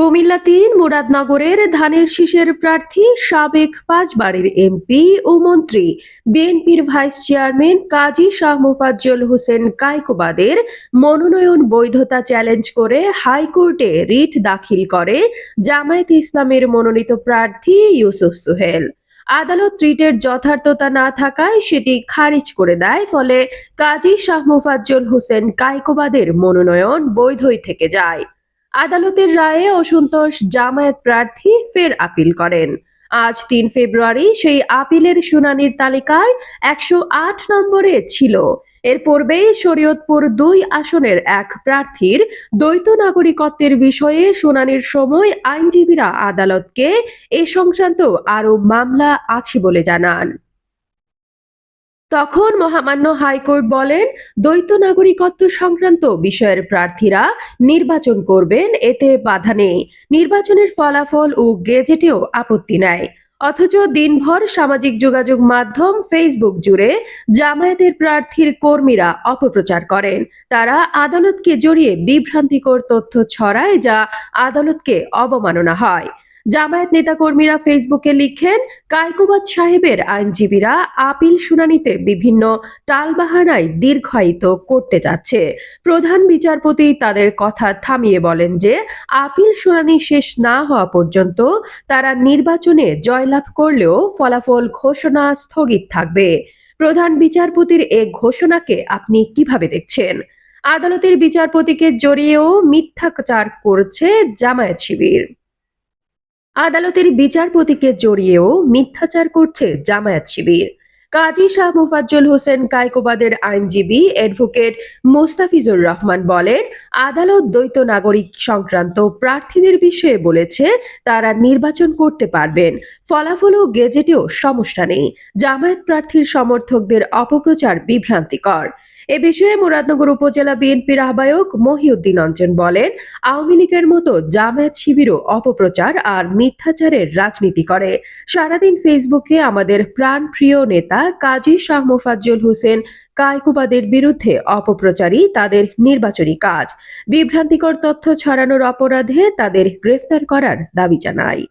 কুমিল্লা তিন, মুরাদনগরের ধানের শীষের প্রার্থী সাবেক পাঁচবারের এমপি ও মন্ত্রী। বিএনপির ভাইস চেয়ারম্যান কাজী শাহ মোফাজ্জল হোসেন কায়কোবাদের মনোনয়ন বৈধতা চ্যালেঞ্জ করে হাইকোর্টে রিট দাখিল করে জামায়াতে ইসলামের মনোনীত প্রার্থী ইউসুফ সোহেল। আদালত রিটের যথার্থতা না থাকায় সেটি খারিজ করে দেয়, ফলে কাজী শাহ মোফাজ্জল হোসেন কায়কোবাদের মনোনয়ন বৈধই থেকে যায়। আদালতের রায়ে অসন্তোষ জামায়াত প্রার্থী ফের আপিল করেন। আজ তিন ফেব্রুয়ারি সেই আপিলের শুনানির তালিকায় একশো আট নম্বরে ছিল। এর পূর্বেই শরীয়তপুর দুই আসনের এক প্রার্থীর দ্বৈত নাগরিকত্বের বিষয়ে শুনানির সময় আইনজীবীরা আদালতকে এ সংক্রান্ত আরও মামলা আছে বলে জানান। তখন মহামান্য হাইকোর্ট বলেন, দ্বৈত নাগরিকত্ব সংক্রান্ত বিষয়ের প্রার্থীরা নির্বাচন করবেন, এতে বাধা নেই। নির্বাচনের ফলাফল ও গেজেটেও আপত্তি নাই। অথচ দিনভর সামাজিক যোগাযোগ মাধ্যম ফেসবুক জুড়ে জামায়াতের প্রার্থীর কর্মীরা অপপ্রচার করেন। তারা আদালতকে জড়িয়ে বিভ্রান্তিকর তথ্য ছড়ায় যা আদালতকে অবমাননা হয়। জামায়াত নেতাকর্মীরা ফেসবুকে লিখেন, কায়কোবাদ সাহেবের আইনজীবীরা আপিল শুনানিতে বিভিন্ন টালবাহানায় দীর্ঘায়িত করতে যাচ্ছে। প্রধান বিচারপতি তাদের কথা থামিয়ে বলেন যে, আপিল শুনানি শেষ না হওয়া পর্যন্ত তারা নির্বাচনে জয়লাভ করলেও ফলাফল ঘোষণা স্থগিত থাকবে। প্রধান বিচারপতির এ ঘোষণাকে আপনি কীভাবে দেখছেন? আদালতের বিচারপতিকে জড়িয়েও মিথ্যাচার করছে জামায়াত শিবির। আদালতের বিচারপতিকে জড়িয়েও মিথ্যাচার করছে জামায়াত শিবির। কাজী শাহ মুফাজ্জল হোসেন কায়কোবাদের আইনজীবী অ্যাডভোকেট মোস্তাফিজুর রহমান বলেন, আদালত দ্বৈত নাগরিক সংক্রান্ত প্রার্থীদের বিষয়ে বলেছে, তারা নির্বাচন করতে পারবেন। ফলাফল ও গেজেটেও সমস্যা নেই। জামায়াত প্রার্থীর সমর্থকদের অপপ্রচার বিভ্রান্তিকর। এ বিষয়ে মুরাদনগর উপজেলা বিএনপির আহ্বায়ক মহিউদ্দিন অঞ্জন বলেন, আওয়ামী লীগের মতো জামায়াত শিবিরও অপপ্রচার আর মিথ্যাচারের রাজনীতি করে। সারাদিন ফেসবুকে আমাদের প্রাণপ্রিয় নেতা কাজী শাহ মোফাজ্জল হোসেন কায়কুবাদের বিরুদ্ধে অপপ্রচারই তাদের নির্বাচনী কাজ। বিভ্রান্তিকর তথ্য ছড়ানোর অপরাধে তাদের গ্রেফতার করার দাবি জানায়।